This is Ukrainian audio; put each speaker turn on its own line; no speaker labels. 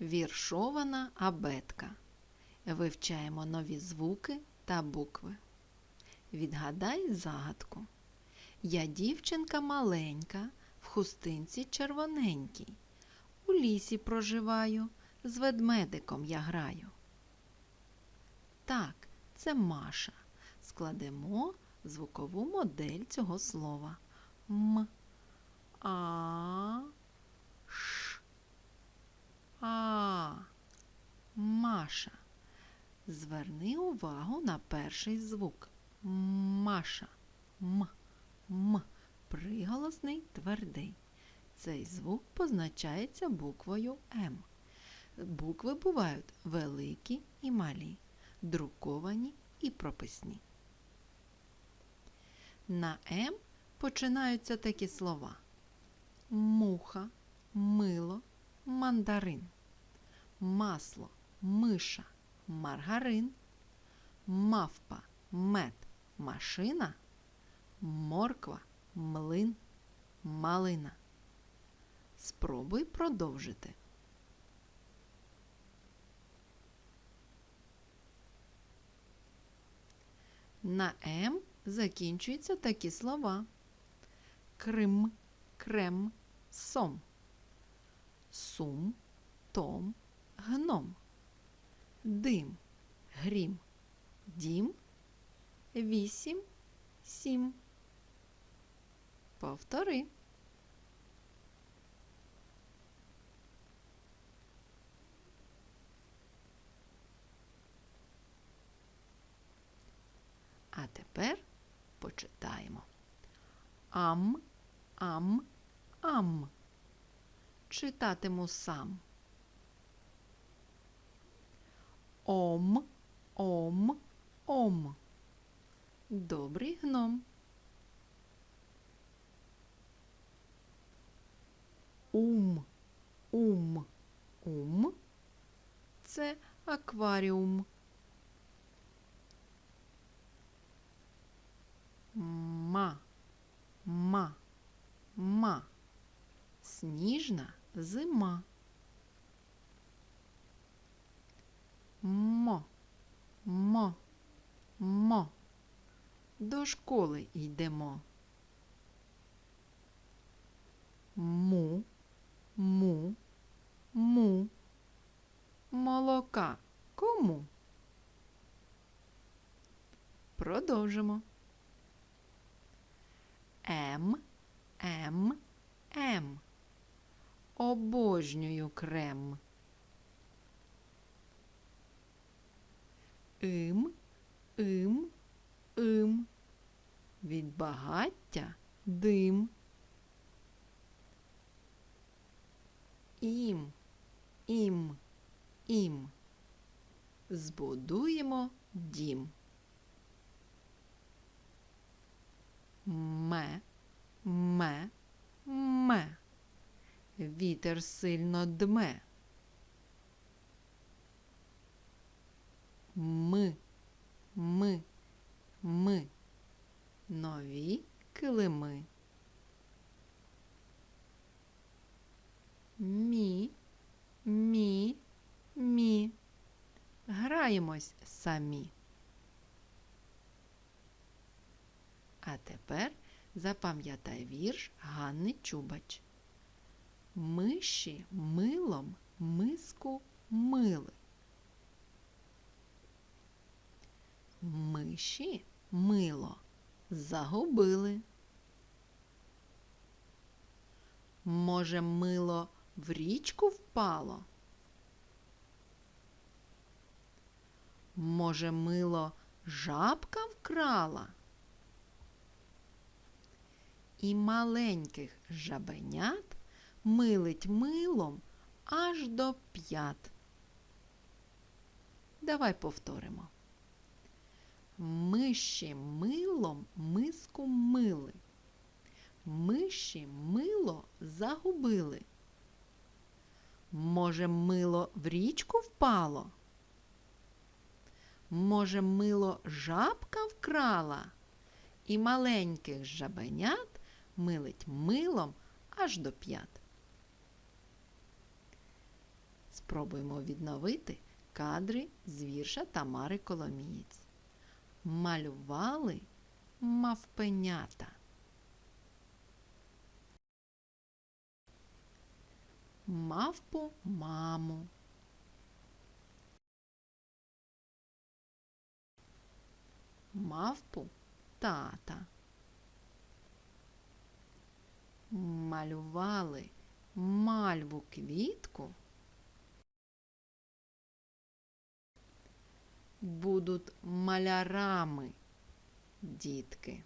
Віршована абетка. Вивчаємо нові звуки та букви. Відгадай загадку. Я дівчинка маленька, в хустинці червоненькій. У лісі проживаю, з ведмедиком я граю. Так, це Маша. Складемо звукову модель цього слова. М. А. А. Маша. Зверни увагу на перший звук. Маша. М. М. Приголосний твердий. Цей звук позначається буквою М. Букви бувають великі і малі, друковані і прописні. На М починаються такі слова: муха, мило, мандарин, масло, миша, маргарин, мавпа, мед, машина, морква, млин, малина. Спробуй продовжити. На М закінчуються такі слова: Крим, крем, сом, сум, том, гном, дим, грім, дім, вісім, сім. Повтори. А тепер почитаємо. Ам, ам, ам. Читатиму сам. Ом, ом, ом. Добрий гном. Ум, ум, ум. Це акваріум. Ма, ма, ма. Сніжна зима. Мо, мо, мо. До школи йдемо. Му, му, му. Молока кому? Продовжимо. М, М, М. Обожнюю крем. Им, им, им. Від багаття дим. Ім, ім, ім. Збудуємо дім. Вітер сильно дме. Ми, ми, ми. Нові килими. Мі, мі, мі. Граємось самі. А тепер запам'ятай вірш Ганни Чубач. Миші милом миску мили. Миші мило загубили. Може, мило в річку впало? Може, мило жабка вкрала? І маленьких жабенят милить милом аж до п'ят. Давай повторимо. Миші милом миску мили. Миші мило загубили. Може, мило в річку впало? Може, мило жабка вкрала? І маленьких жабенят милить милом аж до п'ят. Спробуємо відновити кадри з вірша Тамари Коломієць. Малювали мавпенята. Мавпу маму. Мавпу тата. Малювали мальву квітку. Будуть малярами, дітки.